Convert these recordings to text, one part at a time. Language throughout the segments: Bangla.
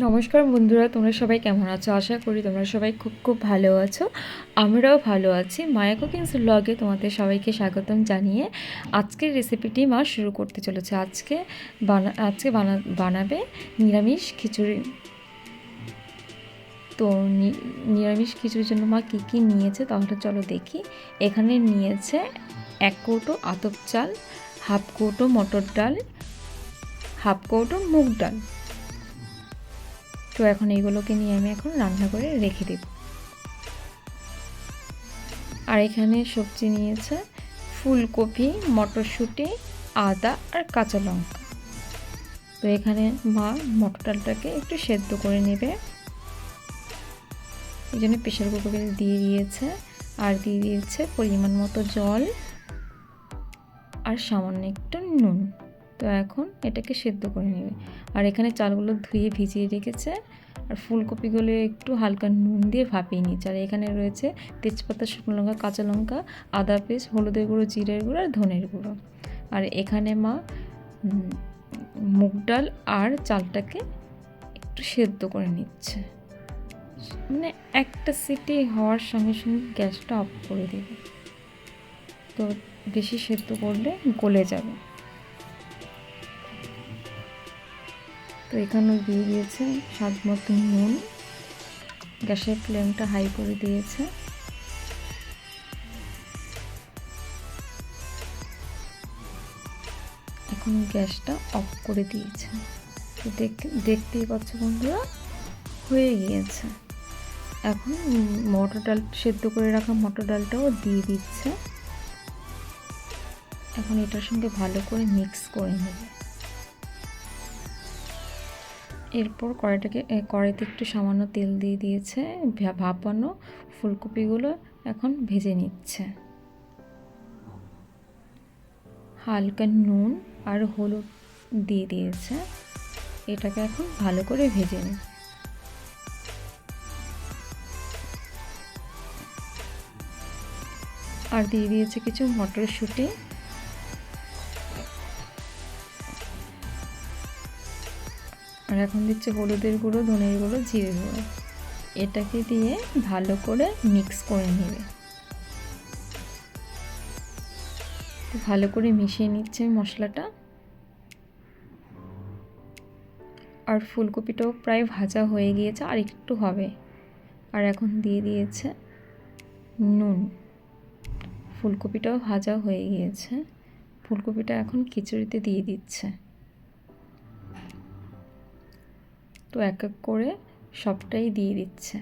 নমস্কার বন্ধুরা, তোমরা সবাই কেমন আছো? আশা করি তোমরা সবাই খুব খুব ভালো আছো। আমরাও ভালো আছি। মায়া কুকিংস ব্লগে তোমাদের সবাইকে স্বাগতম জানিয়ে আজকের রেসিপিটি মা শুরু করতে চলেছে। আজকে বানা আজকে বানা, বানাবে নিরামিষ খিচুড়ি। তো নিরামিষ খিচুড়ির জন্য মা কী কী নিয়েছে তাহলে চলো দেখি। এখানে নিয়েছে এক কৌটো আতপ চাল, হাফ কৌটো মটর ডাল, হাফ কৌটো মুগ ডাল। তো এখন এইগুলোকে নিয়ে আমি এখন রান্না করে রেখে দেব। আর এখানে সবজি নিয়েছে ফুলকপি, মটরশুঁটি, আদা আর কাঁচা লঙ্কা। তো এখানে মা মটর ডালটাকে একটু সেদ্ধ করে নেবে। এই জন্য প্রেশার কুকারে দিয়ে দিয়েছে। আর দিয়ে দিয়েছে পরিমাণ মতো জল আর সামান্য একটু নুন। তো এখন এটাকে সেদ্ধ করে নেবে। আর এখানে চালগুলো ধুয়ে ভিজিয়ে রেখেছে। আর ফুলকপিগুলো একটু হালকা নুন দিয়ে ভাপিয়ে নিচ্ছে আর এখানে রয়েছে তেজপাতা, শুকনো লঙ্কা, কাঁচা লঙ্কা, আদা পেস্ট, হলুদের গুঁড়ো, জিরের গুঁড়ো আর ধনের গুঁড়ো। আর এখানে মা মুগ ডাল আর চালটাকে একটু সেদ্ধ করে নিচ্ছে। মানে একটা সিটি হওয়ার সঙ্গে সঙ্গে গ্যাসটা অফ করে দেবে। তো বেশি সেদ্ধ করলে গলে যাবে। তো এখানেও দিয়ে দিয়েছে স্বাদ মতো নুন। গ্যাসের ফ্লেমটা হাই করে দিয়েছে। এখন গ্যাসটা অফ করে দিয়েছে। দেখতেই পাচ্ছ বন্ধুরা, হয়ে গিয়েছে। এখন মটর ডাল, সেদ্ধ করে রাখা মটর ডালটাও দিয়ে দিচ্ছে। এখন এটার সঙ্গে ভালো করে মিক্স করে নেবে। এরপর কড়াইটাকে কড়াইতে একটু সামান্য তেল দিয়ে দিয়েছে ভাপানো ফুলকপিগুলো এখন ভেজে নিচ্ছে। হালকা নুন আর হলুদ দিয়ে দিয়েছে, এটাকে এখন ভালো করে ভেজে নিই আর দিয়ে দিয়েছে কিছু মটরশুঁটি। আর এখন দিচ্ছে হলুদের গুঁড়ো, ধনের গুঁড়ো, জিরে গুঁড়ো। এটাকে দিয়ে ভালো করে মিক্স করে নেবে। ভালো করে মিশিয়ে নিচ্ছে মশলাটা। আর ফুলকপিটাও প্রায় ভাজা হয়ে গিয়েছে, আর একটু হবে। আর এখন দিয়ে দিয়েছে নুন। ফুলকপিটাও ভাজা হয়ে গিয়েছে। ফুলকপিটা এখন খিচুড়িতে দিয়ে দিচ্ছে। তো এক এক করে সবটাই দিয়ে দিচ্ছে।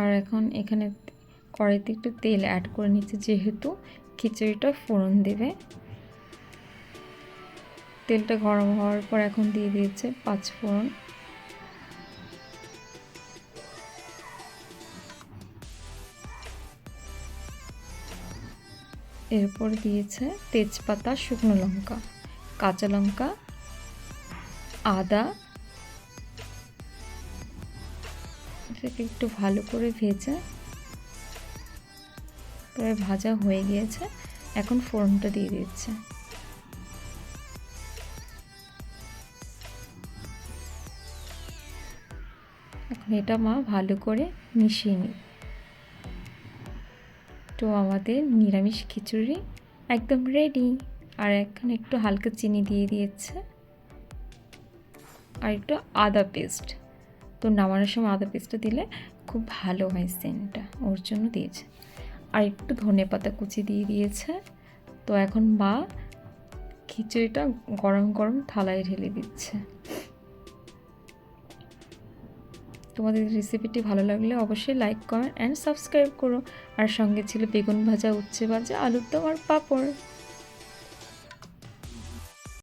আর এখন এখানে কড়াইতে একটু তেল অ্যাড করে নিচ্ছে, যেহেতু খিচুড়িটা ফোড়ন দেবে। তেলটা গরম হওয়ার পর এখন দিয়ে দিয়েছে পাঁচ ফোড়ন। এরপর দিয়েছে তেজপাতা, শুকনো লঙ্কা, কাঁচা লঙ্কা, আদা। এটাকে একটু ভালো করে ভেজে প্রায় ভাজা হয়ে গিয়েছে। এখন ফোড়নটা দিয়ে দিচ্ছে। এখন এটা মা ভালো করে মিশিয়ে নিই তো আমাদের নিরামিষ খিচুড়ি একদম রেডি আর এখন একটু হালকা চিনি দিয়ে দিয়েছে। আর একটু আদা পেস্ট তো নামানোর সময় আদা পেস্টটা দিলে খুব ভালো হয় সেন্টটা ওর জন্য দিয়েছে। আর একটু ধনে পাতা কুচি দিয়ে দিয়েছে। তো এখন মা খিচুড়িটা গরম গরম থালায় ঢেলে দিচ্ছে। তোমাদের রেসিপিটি ভালো লাগলে অবশ্যই লাইক কমেন্ট অ্যান্ড সাবস্ক্রাইব করো। আর সঙ্গে ছিল বেগুন ভাজা, উচ্ছে ভাজা, আলুর দম আর পাঁপড়।